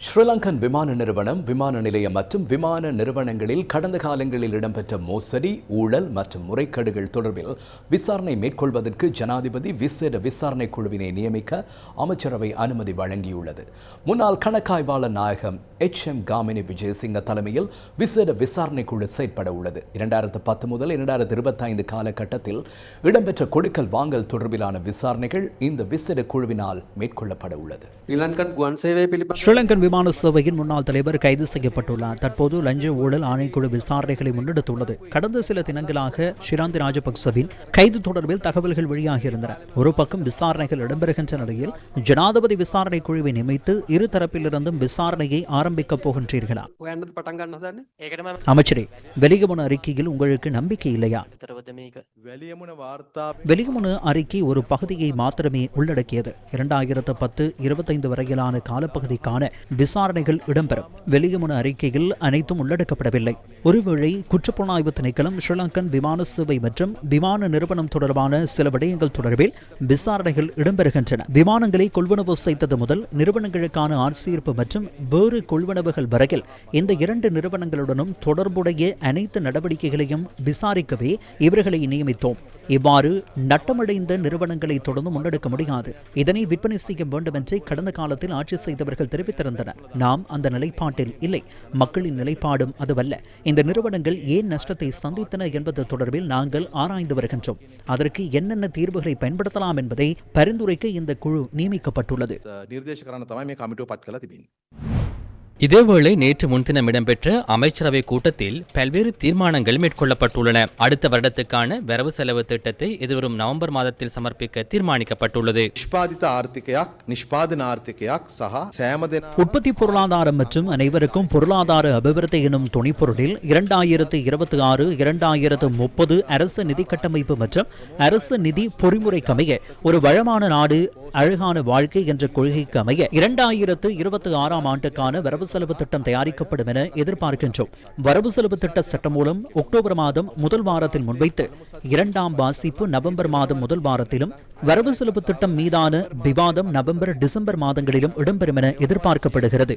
ஸ்ரீலங்கன் விமான நிறுவனம் விமான நிலையம் மற்றும் விமான நிறுவனங்களில் கடந்த காலங்களில் இடம்பெற்ற மோசடி ஊழல் மற்றும் முறைகேடுகள் தொடர்பில் விசாரணை மேற்கொள்வதற்கு ஜனாதிபதி விசேட விசாரணை குழுவினை நியமிக்க அமைச்சரவை அனுமதி வழங்கியுள்ளது. முன்னாள் கணக்காய்வாளர் நாயகம் எச். எம். காமினி விஜயசிங்க தலைமையில் விசேட விசாரணை குழு செயற்பட உள்ளது. இரண்டாயிரத்து பத்து முதல் இரண்டாயிரத்து இருபத்தைந்து காலகட்டத்தில் இடம்பெற்ற கொடுக்கல் வாங்கல் தொடர்பிலான விசாரணைகள் இந்த விசேட குழுவினால் மேற்கொள்ளப்பட உள்ளது. ஸ்ரீலங்கன் விமான சேவையின் முன்னாள் தலைவர் கைது செய்யப்பட்டுள்ளார். தற்போது லஞ்ச ஊழல் ஆணைக்குழு விசாரணைகளை முன்னெடுத்துள்ளது. கடந்த சில தினங்களாக ஷிராந்தி ராஜபக்சவின் கைது தொடர்பில் தகவல்கள் வெளியாகியிருந்தன. ஒரு பக்கம் விசாரணைகள் இடம்பெறுகின்ற நிலையில் ஜனாதிபதி விசாரணை குழுவை நியமித்து இரு தரப்பிலிருந்தும் விசாரணையை ஆரம்பிக்கப் போகின்றீர்களா? அமைச்சரே வெளியமுன அறிக்கையில் உங்களுக்கு நம்பிக்கை இல்லையா? வெளியமுன அறிக்கை ஒரு பகுதியை மாத்திரமே உள்ளடக்கியது. இரண்டாயிரத்து பத்து இருபத்தைந்து வரையிலான காலப்பகுதிக்கான விசாரணைகள் இடம்பெறும். வெளியமுன அறிக்கையில் அனைத்தும் உள்ளடக்கப்படவில்லை. ஒருவேளை குற்றப்புலனாய்வு திணைக்களம் ஸ்ரீலங்கன் விமான சேவை மற்றும் விமான நிறுவனம் தொடர்பான சில விடயங்கள் தொடர்பில் விசாரணைகள் இடம்பெறுகின்றன. விமானங்களை கொள்வனவு செய்தது முதல் நிறுவனங்களுக்கான ஆட்சேர்ப்பு மற்றும் வேறு கொள்வனவுகள் வரையில் இந்த இரண்டு நிறுவனங்களுடனும் தொடர்புடைய அனைத்து நடவடிக்கைகளையும் விசாரிக்கவே இவர்களை நியமித்தோம். இவ்வாறு நட்டமடைந்த நிறுவனங்களை தொடர்ந்து முன்னெடுக்க முடியாது. இதனை விற்பனை செய்ய வேண்டும் என்று கடந்த காலத்தில் ஆட்சி செய்தவர்கள் தெரிவித்திருந்தனர். நாம் அந்த நிலைப்பாட்டில் இல்லை. மக்களின் நிலைப்பாடும் அதுவல்ல. இந்த நிறுவனங்கள் ஏன் நஷ்டத்தை சந்தித்தன என்பது தொடர்பில் நாங்கள் ஆராய்ந்து வருகின்றோம். அதற்கு என்னென்ன தீர்வுகளை பயன்படுத்தலாம் என்பதை பரிந்துரைக்க இந்த குழு நியமிக்கப்பட்டுள்ளது. இதேவேளை நேற்று முன்தினம் இடம்பெற்ற அமைச்சரவை கூட்டத்தில் பல்வேறு தீர்மானங்கள் மேற்கொள்ளப்பட்டுள்ளன. அடுத்த வருடத்துக்கான வரவு செலவு திட்டத்தை எதிர்வரும் நவம்பர் மாதத்தில் சமர்ப்பிக்க தீர்மானிக்கப்பட்டுள்ளது. உற்பத்தி பொருளாதாரம் மற்றும் அனைவருக்கும் பொருளாதார அபிவிருத்தி எனும் துணைப்பொருளில் இரண்டாயிரத்து இருபத்தி ஆறு இரண்டாயிரத்து முப்பது அரசு நிதி கட்டமைப்பு மற்றும் அரசு நிதி பொறிமுறைக்கமைய ஒரு வளமான நாடு அழகான வாழ்க்கை என்ற கொள்கைக்கு அமைய இரண்டாயிரத்து இருபத்தி ஆறாம் ஆண்டுக்கான வரவு செலவு திட்டம் தயாரிக்கப்படும் என எதிர்பார்க்கின்றோம். வரவு செலவு திட்ட சட்டம் மூலம் அக்டோபர் மாதம் முதல் வாரத்தில் முன்வைத்து இரண்டாம் வாசிப்பு நவம்பர் மாதம் முதல் வாரத்திலும் வரவு செலவு திட்டம் மீதான விவாதம் நவம்பர் டிசம்பர் மாதங்களிலும் இடம்பெறும் என எதிர்பார்க்கப்படுகிறது.